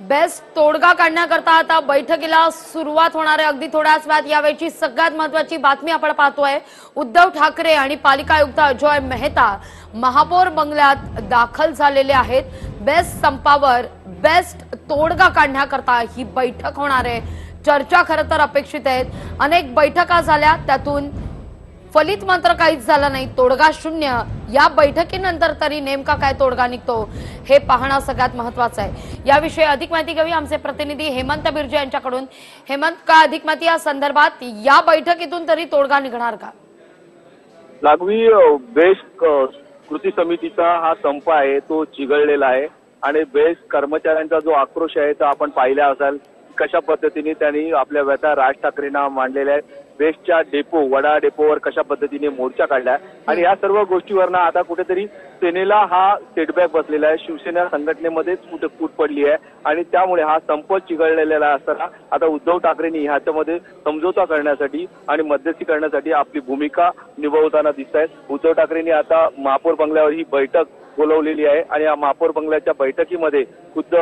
Best तोडगा काढण्याकरता आता बैठकीला सुरुवात होणार आहे. अगदी थोड्याच वेळात यावेळची सगळ्यात महत्वाची बातमी आपण पाहतोय. उद्धव ठाकरे आणि पालिका आयुक्त अजय मेहता महापौर बंगल्यात दाखल झालेले आहेत. बेस्ट संपावर बेस्ट तोडगा काढण्याकरता ही बैठक होणार आहे. चर्चा खरं तर अपेक्षित आहेत. अनेक बैठका झाल्या त्यातून फलित मात्र काहीच झाला नाही. तोडगा शून्य. या बैठकीनंतर तरी नेमका काय तोडगा निघतो हे पाहणं सगळ्यात महत्वाचं आहे. याविषयी अधिक माहिती घ्यावी आमचे प्रतिनिधी हेमंत बिर्जे यांच्याकडून. हेमंत काय अधिक माहिती या संदर्भात? या बैठकीतून तरी तोडगा निघणार का? लागवी बेस्ट कृती समितीचा हा संप आहे तो चिघळलेला आहे. आणि बेस्ट कर्मचाऱ्यांचा जो आक्रोश आहे तो आपण पाहिला असाल. कशा पद्धतीने त्यांनी आपल्या व्यथा राज ठाकरेंना मांडलेल्या आहेत. बेस्टच्या डेपो वडा डेपोवर कशा पद्धतीने मोर्चा काढला आणि या सर्व गोष्टीवरनं आता कुठेतरी सेनेला हा सेटबॅक बसलेला आहे. शिवसेना संघटनेमध्येच कुठे फूट पडली आहे. आणि त्यामुळे हा संप चिघळलेला असताना आता उद्धव ठाकरेंनी ह्याच्यामध्ये समझोता करण्यासाठी आणि मध्यस्थी करण्यासाठी आपली भूमिका निभावताना दिसत आहेत उद्धव ठाकरेंनी आता महापौर बंगल्यावर ही बैठक बोलवलेली आहे आणि या महापौर बंगल्याच्या बैठकीमध्ये खुद्द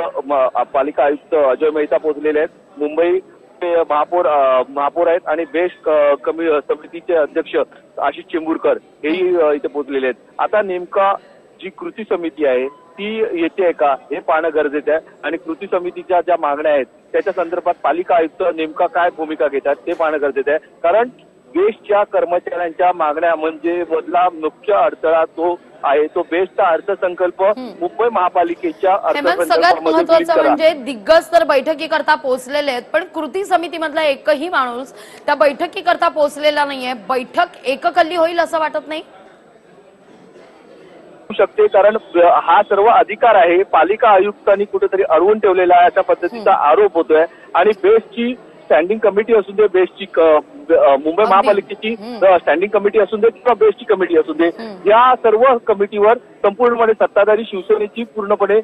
पालिका आयुक्त अजय मेहता पोहोचलेले आहेत. मुंबई ते महापौर महापौर आहेत आणि बेस्ट कमी समितीचे अध्यक्ष आशिष चेंबूरकर हेही इथे पोहोचलेले आहेत. आता नेमका जी कृती समिती आहे ती येते का? हे पाहणं गरजेचं आहे. आणि कृती समितीच्या ज्या मागण्या आहेत त्याच्या संदर्भात पालिका आयुक्त नेमका काय भूमिका घेतात ते पाहणं गरजेचं आहे. कारण बेस्टच्या कर्मचाऱ्यांच्या मागण्या म्हणजे मधला मुख्य अडथळा तो आहे. तो बेस्टचा अर्थसंकल्प मुंबई महापालिकेच्या सगळ्यात महत्वाचं. म्हणजे दिग्गज तर बैठकीकरता पोहोचलेले आहेत पण कृती समितीमधला एकही माणूस त्या बैठकीकरता पोहोचलेला नाहीये. बैठक एककल्ली होईल असं वाटत नाही? शकते कारण हा सर्व अधिकार आहे. पालिका आयुक्तांनी कुठेतरी अडवून ठेवलेला आहे. अशा पद्धतीचा आरोप होतोय. आणि बेस्टची स्टँडिंग कमिटी असून दे बेस्टची मुंबई. महापालिकेची स्टँडिंग कमिटी असून दे किंवा बेस्टची कमिटी असून दे. या सर्व कमिटीवर संपूर्णपणे सत्ताधारी शिवसेनेची पूर्णपणे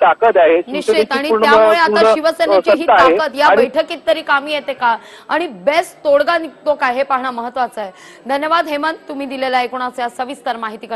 ताकद आहे. निश्चित. आणि त्यामुळे आता शिवसेनेची ही. ताकद या बैठकीत तरी कामी येते का? आणि बेस्ट तोडगा निघतो का? हे पाहणं महत्वाचं आहे. धन्यवाद हेमंत. तुम्ही दिलेल्या एकूणाच्या सविस्तर माहिती